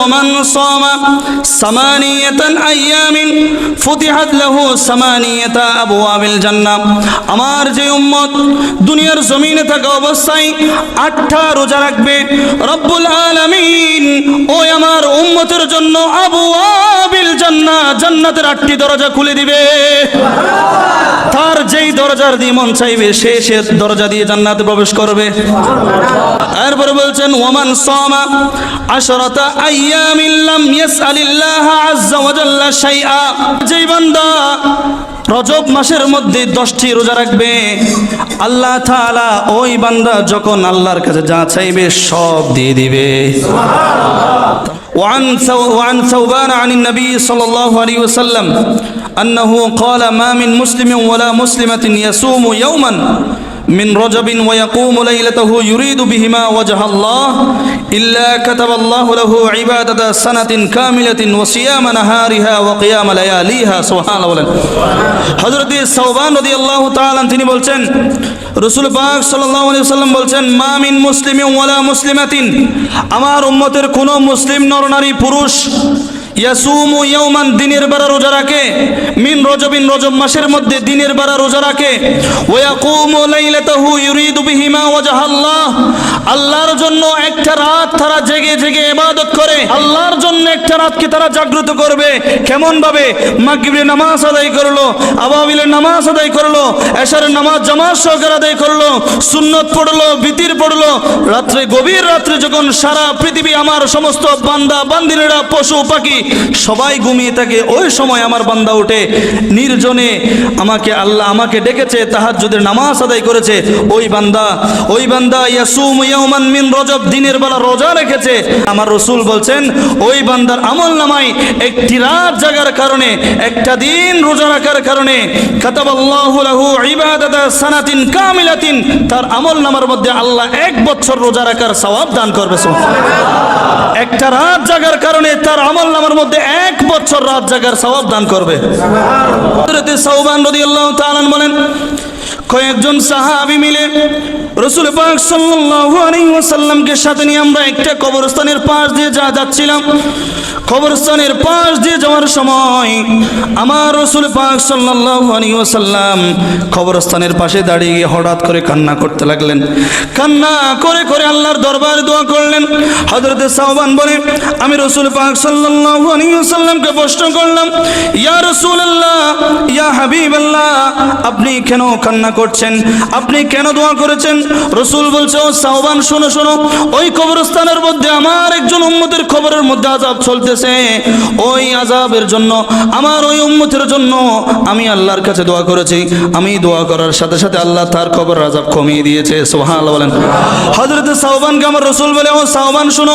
ومن صام ثمانية أيام فتحت له ثمانية أبواب الجنة আমার যে উম্মত দুনিয়ার জমিনে থাকা অবস্থায় আটটা রোজা রাখবে রব্বুল আলামিন ওই আমার উম্মতের জন্য আবু আবিল জান্নাহ জান্নাতের আটটি দরজা খুলে দিবে। তার যেই দরজার দিয়ে মন চাইবে, সে সে দরজা দিয়ে জান্নাতে প্রবেশ করবে। তারপরে বলছেন ওমান সামা আশরাতা আইয়ামিন লাম ইয়াসআলিল্লাহ আযজা ওয়া জাল্লা শাইআ। যেই বান্দা রজব মাসের মধ্যে দশটি রোজা রাখবে আল্লাহ তাআলা ওই বান্দা যখন আল্লাহর কাছে যা চাইবে সব দিয়ে দিবে وعن ثو وعن ثوبان عن النبي صلى الله عليه وسلم أنه قال ما من مسلم ولا مسلمة يصوم يوما من رجب ويقوم ليلته يريد بهما وجه الله إلا كتب الله له عبادة سنة كاملة وصيام نهارها وقيام لياليها سبحان الله হযরত সাওবান রাদিয়াল্লাহু তাআলা তিনি বলছেন রাসূল পাক সাল্লাল্লাহু আলাইহি ওয়াসাল্লাম বলছেন মা মিন মুসলিমিন ওয়ালা মুসলিমাতিন আমার উম্মতের কোন মুসলিম নরনারী পুরুষ ইয়াসুমু ইয়াউমান, দিনের বেলা রোজা রাখে। মিন রজবিন, রজব মাসের মধ্যে দিনের বেলা রোজা রাখে। ওয়া ইয়াকুমু লাইলাতাহু, ইউরিদু বিহিমা ওয়াজহাল্লাহ। আল্লাহর জন্য একটা রাত তারা জেগে জেগে ইবাদত করে। আল্লাহর জন্য একটা রাতকে তারা জাগ্রত করবে। কেমন ভাবে মাগরিবের নামাজ আদায় করল, আবাবিলের নামাজ আদায় করল, এশারের নামাজ জামাত সহকারে আদায় করল, সুন্নত পড়ল, বিতির পড়ল। রাত্রে গভীর রাত্রে যখন সারা পৃথিবী আমার সমস্ত বান্দা, বান্দিনেরা, পশু, পাখি সবাই ঘুমিয়ে থাকে। ওই সময় আমার বান্দা উঠে নির্জনে আমাকে আল্লাহ আমাকে ডেকেছে, তাহাজ্জুদের নামাজ আদায় করেছে। ওই বান্দা ওই বান্দা, ইয়াসুম ইয়াউমান মিন রজব, দিনের বেলা রোজা রেখেছে। আমার রসুল বলছেন, ওই বান্দার আমল নামাই একটি রাত জাগার কারণে, একটা দিন রোজা রাখার কারণে সানাতিন কামিলাতিন, তার আমল নামার মধ্যে আল্লাহ এক বছর রোজা রাখার সওয়াব দান করবে। একটা রাত জাগার কারণে তার আমল নামার মধ্যে এক বছর রাত জাগার সওয়াব দান করবে। সৌবান রদি আল্লাহ বলেন কয়েকজন সাহাবী মিলে রসুল পাক ওয়াসাল্লামকে সাথে নিয়ে আমরা একটা কবরস্থানের পাশ দিয়ে যা যাচ্ছিলাম। কবরস্থানের পাশ দিয়ে যাওয়ার সময় আমার রসুল পাক ওয়াসাল্লাম কবরস্থানের পাশে দাঁড়িয়ে হঠাৎ করে কান্না করতে লাগলেন। কান্না করে করে আল্লাহর দরবারে দোয়া করলেন। হযরতে সাহবান বলে, আমি রসুল পাক ওয়াসাল্লামকে প্রশ্ন করলাম, ইয়া রাসূলুল্লাহ, ইয়া হাবিব আল্লাহ আপনি কেন কান্না করছেন। আপনি কেন দোয়া করেছেন? রসুল বলছে, ও সাহবান শোনো শোনো, ওই কবরস্থানের মধ্যে আমার একজন উম্মতের খবরের মধ্যে আজাব চলতেছে। ওই আজাবের জন্য, আমার ওই উম্মতের জন্য আমি আল্লাহর কাছে দোয়া করেছি। আমি দোয়া করার সাথে সাথে আল্লাহ তার খবর আজাব কমিয়ে দিয়েছে। সোহান বলেন। হজরত সাহবানকে আমার রসুল বলে, ও সাহবান শোনো,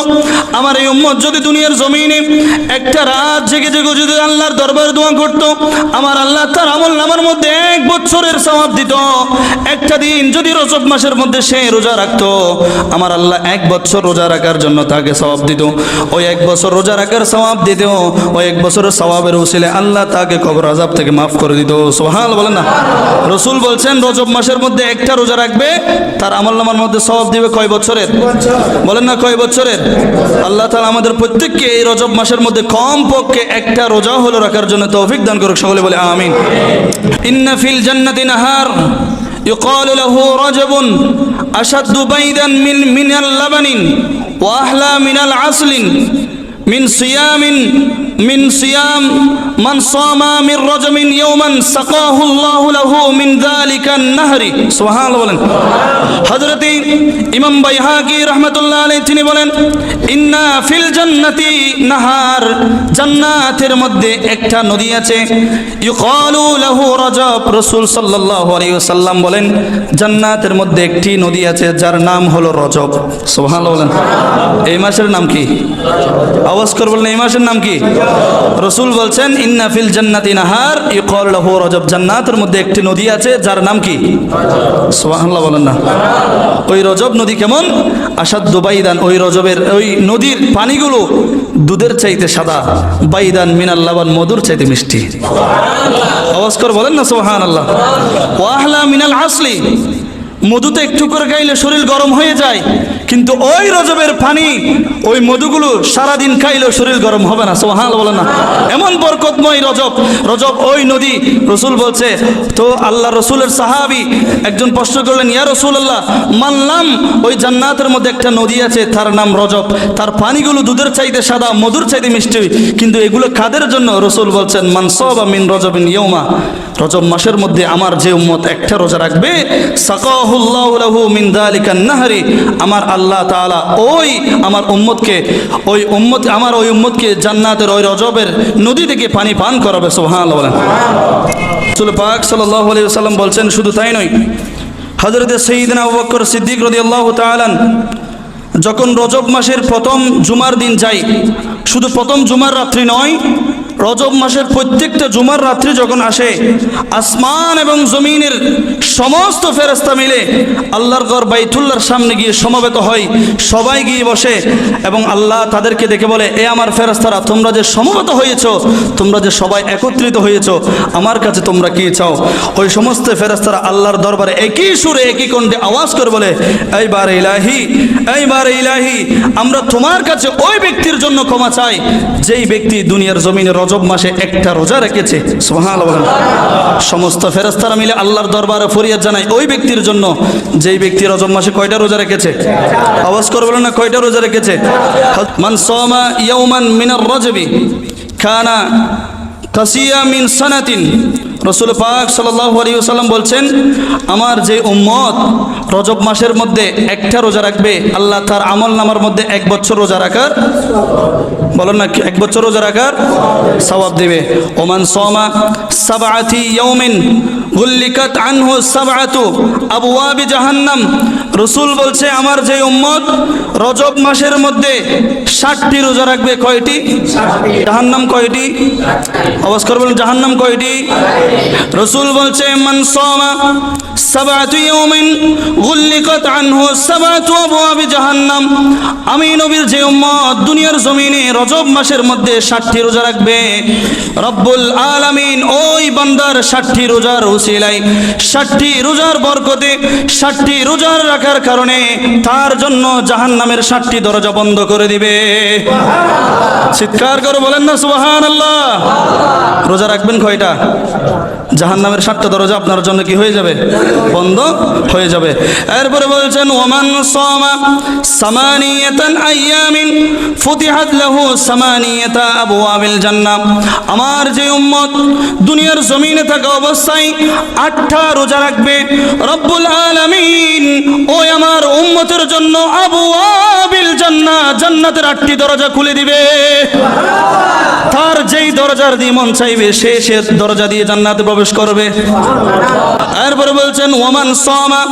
আমার এই উম্মত যদি দুনিয়ার জমিনে একটা রাত জেগে জেগে যদি আল্লাহর দরবার দোয়া করতো, আমার আল্লাহ তার আমল নামার মধ্যে এক বছরের সওয়াব দিত। একটা দিন যদি রজব মাসের মধ্যে সে রোজা রাখতো, আমার আল্লাহ এক বছর রোজা রাখার জন্য তাকে সওয়াব দিত। ওই এক বছর রোজা রাখার সওয়াব দিত, ওই এক বছরের সওয়াবের উসিলে আল্লাহ তাকে কবর আজাব থেকে মাফ করে দিত। সোহাল বলেন না। রসুল বলছেন, রজব মাসের মধ্যে একটা রোজা রাখবে, তার আমল নামার মধ্যে সওয়াব দিবে কয় বছরের? বলেন না কয় বছরের? আল্লাহ তাআলা আমাদের প্রত্যেককে এই রজব মাসের মধ্যে কম পক্ষে একটা রোজা হলো রাখার জন্য তৌফিক দান করুক, সকলে বলে আমিন। ইন্না ফিল জান্নাতি নাহার। يقال له رجب أشد بيدا من من اللبن وأحلى من العسل من صيام মিন সিয়াম মান সামা মিন রাজমিন ইয়াওমান সাকাহু আল্লাহ লাহু মিন যালিকা নাহরি। সুবহানাল্লাহ বলেন। হযরত ইমাম বাইহাকি রাহমাতুল্লাহ আলাইহি তিনি বলেন, ইন্না ফিল জান্নাতি নাহার। জান্নাতের মধ্যে একটা নদী আছে। ইউকালু লাহু রাজব। রাসূল সাল্লাল্লাহু আলাইহি ওয়াসাল্লাম বলেন, জান্নাতের মধ্যে একটি নদী আছে, যার নাম হলো রজব। সুবহানাল্লাহ বলেন। এই মাসের নাম কি? আওয়াজ করবেন এই মাসের নাম কি? রসুল বলছেন, ইন্না ফিল জান্নাতি নাহার ইকল লাহু রজব জান্নাতের মধ্যে একটি নদী আছে, যার নাম কি? সুবহানাল্লাহ বলেন না। ওই রজব নদী কেমন? আসাদ বাইদান, ওই রজবের, ওই নদীর পানিগুলো দুধের চাইতে সাদা, বাইদান মিনাল লাবান, মধুর চাইতে মিষ্টি। আওয়াজ বলেন না, সুবহানাল্লাহ। ওয়াহলা মিনাল আসলি মধুতে একটু করে খাইলে শরীর গরম হয়ে যায়, কিন্তু ওই রজবের পানি, ওই মধুগুলো সারাদিন খাইলেও শরীর গরম হবে না সোহাল বলে না। এমন বরকতময় রজব রজব ওই নদী, রসুল বলছে, তো আল্লাহ রসুলের সাহাবি একজন প্রশ্ন করলেন, ইয়া রসুল আল্লাহ মানলাম ওই জান্নাতের মধ্যে একটা নদী আছে, তার নাম রজব, তার পানিগুলো দুধের চাইতে সাদা, মধুর চাইতে মিষ্টি, কিন্তু এগুলো কাদের জন্য রসুল বলছেন মানসব মিন রজবিন ইয়মা রজব মাসের মধ্যে আমার যে উম্মত একটা রোজা রাখবে সাকাহুল্লাহু লাহু মিন যালিকান নাহরি। আমার আল্লাহ তাআলা ওই আমার উম্মতকে, ওই উম্মত, আমার ওই উম্মতকে জান্নাতের ওই রজবের নদী থেকে পানি পান করাবে, সুবহানাল্লাহ বলেন। রাসূল পাক সাল্লাল্লাহু আলাইহি ওয়াসাল্লাম বলছেন, শুধু তাই নয়, হযরত সাইয়্যিদনা আবু বকর সিদ্দিক রাদিয়াল্লাহু তাআলা যখন রজব মাসের প্রথম জুমার দিন যাই শুধু প্রথম জুমার রাত্রি নয় রজব মাসের প্রত্যেকটা জুমার রাত্রি যখন আসে, আসমান এবং জমিনের সমস্ত ফেরস্তা মিলে আল্লাহর ঘর বাইতুল্লাহর সামনে গিয়ে সমবেত হয়, সবাই গিয়ে বসে এবং আল্লাহ তাদেরকে দেখে বলে, এ আমার ফেরস্তারা তোমরা যে সমবেত হয়েছ, তোমরা যে সবাই একত্রিত হয়েছ, আমার কাছে তোমরা কি চাও? ওই সমস্ত ফেরস্তারা আল্লাহর দরবারে একই সুরে, একই কণ্ঠে আওয়াজ করে বলে, এইবার ইলাহি এইবার ইলাহি, আমরা তোমার কাছে ওই ব্যক্তির জন্য ক্ষমা চাই, যেই ব্যক্তি দুনিয়ার জমিনে রজব মাসে একটা রোজা রেখেছে। সোহান সমস্ত ফেরস্তারা মিলে আল্লাহর দরবারে ফরিয়াদ জানায়, ওই ব্যক্তির জন্য। যেই ব্যক্তি রজব মাসে কয়টা রোজা রেখেছে? আওয়াজ করে বলেন না, কয়টা রোজা রেখেছে? মান মিনার রজবি খানা কাসিয়া মিন সানাতিন রসুল পাক সাল্লাম বলছেন, আমার যে উম্মত রজব মাসের মধ্যে একটা রোজা রাখবে, আল্লাহ তার আমল নামার মধ্যে এক বছর রোজা রাখার বলেন না এক বছর রোজা রাখার সবাব দেবে। ওমান সোমা সাবাথি ইয়ৌমিন গুল্লিকাত আনহু সাবআতু আবওয়াবি জাহান্নাম রসুল বলছে, আমার যে উম্মত, রজব মাসের মধ্যে ষাটটি রোজা রাখবে কয়টি? জাহান্নাম কয়টি? অবস্কর বলুন বলেন, জাহান্নাম কয়টি? রসুল বলছে, মান আমি নবীর যে উম্মত, দুনিয়ার জমিনে রজব মাসের মধ্যে 60টি রোজা রাখবে। রব্বুল ওই বান্দার 60টি রোজার উসিলাই 60টি রোজার বরকতে 60টি রোজার রাখার কারণে তার জন্য জাহান্নামের 60টি দরজা বন্ধ করে দিবে। চিৎকার করে বলেন না, সুবহানাল্লাহ। রোজা রাখবেন কয়টা? জাহান্নামের সাতটা দরজা আপনার জন্য কি হয়ে যাবে? বন্ধ হয়ে যাবে। এরপরে বলছেন, ওমান সামা সামানিয়াতান আইয়ামিন ফুতিহাত লাহু সামানিয়াতা আবওয়াবিল জান্নাহ আমার যে উম্মত দুনিয়ার জমিনে থাকা অবস্থায় আটটা রোজা রাখবে। রব্বুল আলামিন, ওই আমার উম্মতের জন্য আবওয়াবিল জান্নাহ জান্নাতের আটটি দরজা খুলে দিবে। তার যেই দরজার দিয়ে মন চাইবে, সে সে দরজা দিয়ে জান্নাতে প্রবেশ করবে। তারপরে বলছেন, ওমান সামা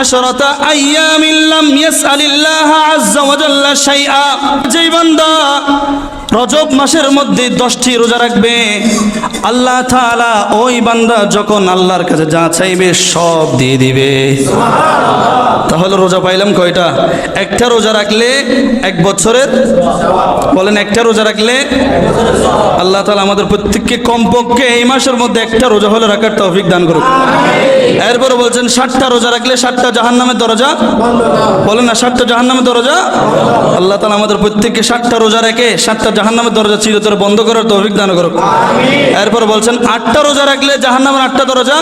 আশরাতা আইয়ামিন লাম ইয়াসআলিল্লাহ আযজা ওয়া জাল্লা শাইআ। যেই বান্দা রজব মাসের মধ্যে দশটি রোজা রাখবে, আল্লাহ তাআলা ওই বান্দা যখন আল্লাহর কাছে যা চাইবে সব দিয়ে দিবে। তাহলে রোজা পাইলাম কয়টা? একটা রোজা রাখলে এক বছরের, বলেন একটা রোজা রাখলে আল্লাহ তালা আমাদের প্রত্যেককে কমপক্ষে এই মাসের মধ্যে একটা রোজা হলে রাখার তৌফিক দান করুক। এরপরে বলছেন ষাটটা রোজা রাখলে ষাটটা জাহান্নামের দরজা? বলেন না ষাটটা জাহান্নামের দরজা? আল্লাহ তালা আমাদের প্রত্যেককে ষাটটা রোজা রেখে ষাটটা জাহান্নামের দরজা চিরতরে বন্ধ করার তৌফিক দান করুক। এরপর বলছেন, আটটা রোজা রাখলে জাহান্নামের আটটা দরজা?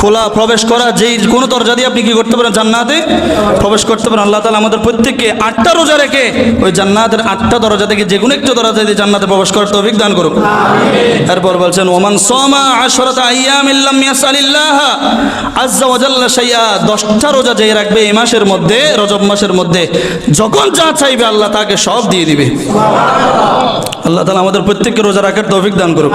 খোলা প্রবেশ করা যেই কোনো দরজা দিয়ে আপনি কি করতে পারেন? জান্নাতে প্রবেশ করতে পারেন। আল্লাহ তালা আমাদের প্রত্যেককে আটটা রোজা রেখে ওই জান্নাতের আটটা দরজা থেকে যে কোনো একটা দরজা দিয়ে জান্নাতে প্রবেশ করার তৌফিক দান করুক। এরপর বলছেন ওমান সোমা আশরাত আইয়াম ইল্লাম ইয়াসালিল্লাহ আজ্জা ওয়াজাল্লা শাইয়া দশটা রোজা যেই রাখবে এই মাসের মধ্যে রজব মাসের মধ্যে যখন যা চাইবে আল্লাহ তাকে সব দিয়ে দিবে। আল্লাহ তালা আমাদের প্রত্যেককে রোজা রাখার তৌফিক দান করুক।